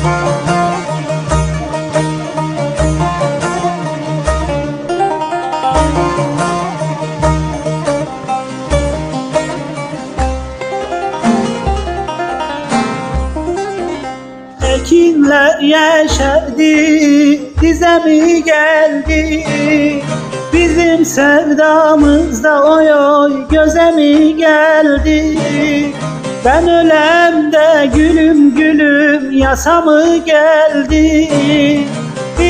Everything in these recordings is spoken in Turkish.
Ekinler yeşerdi, bize mi geldi? Bizim sevdamızda oy oy göze mi geldi? Ben ölem de gülüm gülüm yasa mı geldi?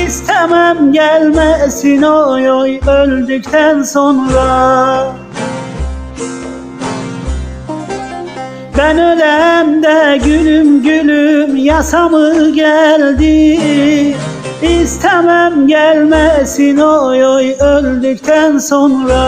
İstemem gelmesin oy oy öldükten sonra. Ben ölem de gülüm gülüm yasa mı geldi? İstemem gelmesin oy oy öldükten sonra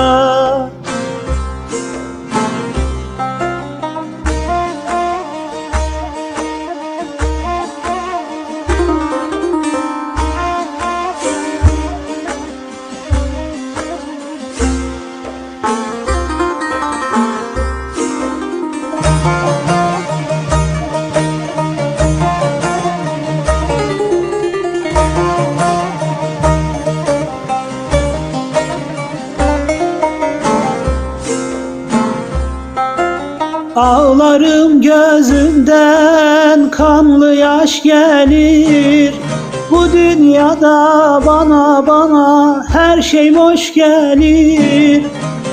Ağlarım gözümden kanlı yaş gelir. Bu dünyada bana bana her şey boş gelir.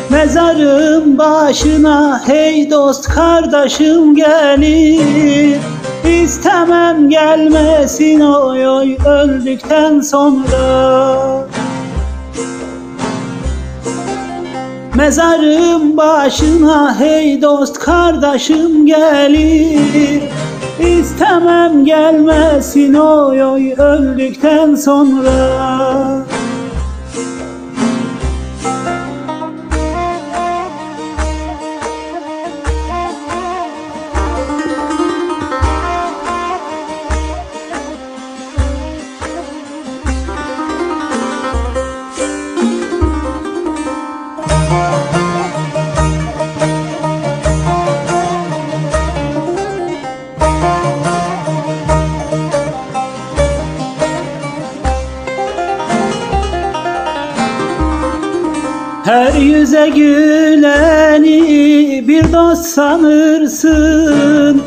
Mezarım başına hey dost kardeşim gelir. İstemem gelmesin oy oy öldükten sonra Mezarım başına hey dost kardeşim gelir. İstemem gelmesin oy oy öldükten sonra Her yüze güleni bir dost sanırsın.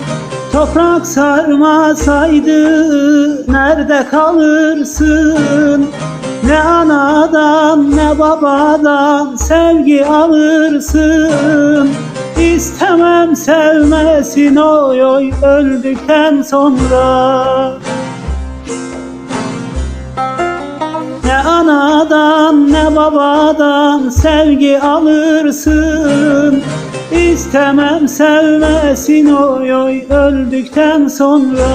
Toprak sarmasaydı nerede kalırsın? Ne anadan ne babadan sevgi alırsın. İstemem sevmesin oy oy öldükten sonra sevgi alırsın. İstemem sevmesin oy oy öldükten sonra